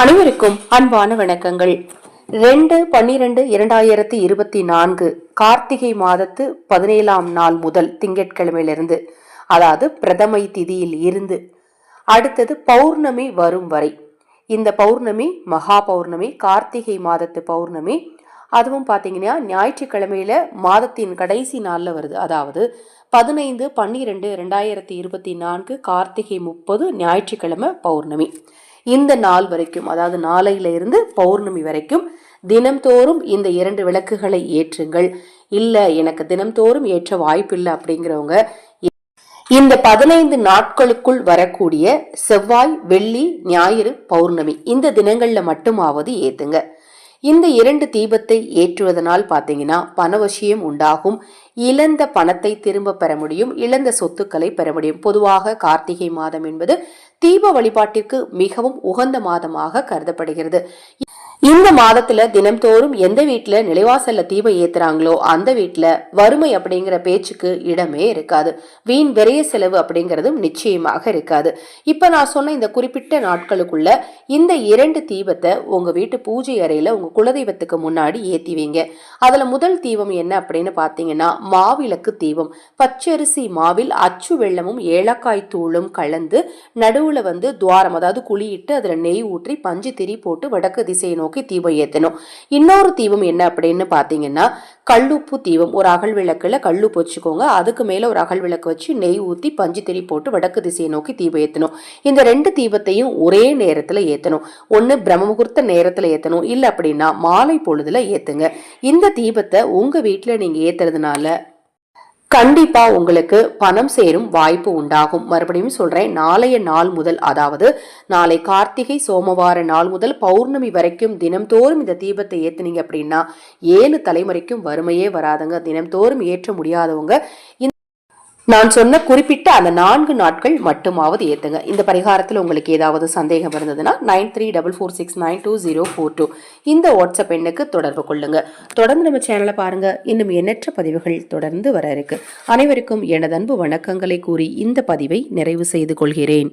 அனைவருக்கும் அன்பான வணக்கங்கள். ரெண்டு பன்னிரெண்டு இரண்டாயிரத்தி இருபத்தி நான்கு கார்த்திகை மாதத்து பதினேழாம் நாள் முதல் திங்கட்கிழமையிலிருந்து அதாவது பிரதமை திதியில் இருந்து அடுத்தது பௌர்ணமி வரும் வரை. இந்த பௌர்ணமி மகா பௌர்ணமி கார்த்திகை மாதத்து பௌர்ணமி அதுவும் பார்த்தீங்கன்னா ஞாயிற்றுக்கிழமையில மாதத்தின் கடைசி நாளில் வருது. அதாவது பதினைந்து பன்னிரெண்டு ரெண்டாயிரத்தி இருபத்தி நான்கு கார்த்திகை முப்பது ஞாயிற்றுக்கிழமை பௌர்ணமி. இந்த நாள் வரைக்கும் அதாவது நாளையில இருந்து பௌர்ணமி வரைக்கும் தினம்தோறும் இந்த இரண்டு விளக்குகளை ஏற்றுங்கள். இல்லை எனக்கு தினம்தோறும் ஏற்ற வாய்ப்பில்லை அப்படிங்கிறவங்க இந்த பதினைந்து நாட்களுக்குள் வரக்கூடிய செவ்வாய் வெள்ளி ஞாயிறு பௌர்ணமி இந்த தினங்கள்ல மட்டுமாவது ஏத்துங்க. இந்த இரண்டு தீபத்தை ஏற்றுவதனால் பார்த்தீங்கன்னா பணவசியம் உண்டாகும். இழந்த பணத்தை திரும்ப பெற முடியும் இழந்த சொத்துக்களை பெற முடியும். பொதுவாக கார்த்திகை மாதம் என்பது தீப வழிபாட்டிற்கு மிகவும் உகந்த மாதமாக கருதப்படுகிறது. இந்த மாதத்துல தினம்தோறும் எந்த வீட்டுல நிலைவாசல்ல தீபம் ஏத்துறாங்களோ அந்த வீட்டுல வறுமை அப்படிங்கிற பேச்சுக்கு இடமே இருக்காது. வீண் விரைய செலவு அப்படிங்கிறதும் நிச்சயமாக இருக்காது. இப்ப நான் சொன்ன இந்த குறிப்பிட்ட நாட்களுக்குள்ள இந்த இரண்டு தீபத்தை உங்க வீட்டு பூஜை அறையில உங்க குலதெய்வத்துக்கு முன்னாடி ஏத்தி வைங்க. அதில் முதல் தீபம் என்ன அப்படின்னு பார்த்தீங்கன்னா மாவிளக்கு தீபம். பச்சரிசி மாவில் அச்சு வெள்ளமும் ஏலக்காய் தூளும் கலந்து நடுவில் வந்து துவாரம் அதாவது குழியிட்டு அதில் நெய் ஊற்றி பஞ்சு திரி போட்டு வடக்கு திசையை நோக்கி தீபம் ஏற்றணும் இன்னொரு தீபம் என்ன அப்படின்னு பார்த்தீங்கன்னா கல்லுப்பு தீபம் ஒரு அகல் விளக்கில் கல்லுப்பு வச்சுக்கோங்க அதுக்கு மேலே ஒரு அகல் விளக்கு வச்சு நெய் ஊற்றி பஞ்சு திரி போட்டு வடக்கு திசையை நோக்கி தீபம் ஏற்றணும் இந்த ரெண்டு தீபத்தையும் ஒரே நேரத்தில் ஏற்றணும் ஒன்று பிரம்மமுகூர்த்த நேரத்தில் ஏற்றணும் இல்லை அப்படின்னா மாலை பொழுதில் ஏற்றுங்க இந்த தீபத்தை உங்கள் வீட்டில் நீங்கள் ஏற்றுறதுனால கண்டிப்பா உங்களுக்கு பணம் சேரும் வாய்ப்பு உண்டாகும். மறுபடியும் சொல்றேன் நாளைய நாள் முதல் அதாவது நாளை கார்த்திகை சோமவார நாள் முதல் பௌர்ணமி வரைக்கும் தினம்தோறும் இந்த தீபத்தை ஏத்துனீங்க அப்படின்னா ஏழு தலைமுறைக்கும் வறுமையே வராதுங்க. தினம்தோறும் ஏற்ற முடியாதவங்க நான் சொன்ன குறிப்பிட்ட அந்த நான்கு நாட்கள் மட்டுமாவது ஏற்றுங்க இந்த பரிகாரத்தில் உங்களுக்கு ஏதாவது சந்தேகம் இருந்ததுன்னா nine three double four six nine two zero four two இந்த வாட்ஸ்அப் எண்ணுக்கு தொடர்பு கொள்ளுங்க. தொடர்ந்து நம்ம சேனலை பாருங்க. இன்னும் எண்ணற்ற பதிவுகள் தொடர்ந்து வர இருக்கு. அனைவருக்கும் எனது அன்பு வணக்கங்களை கூறி இந்த பதிவை நிறைவு செய்து கொள்கிறேன்.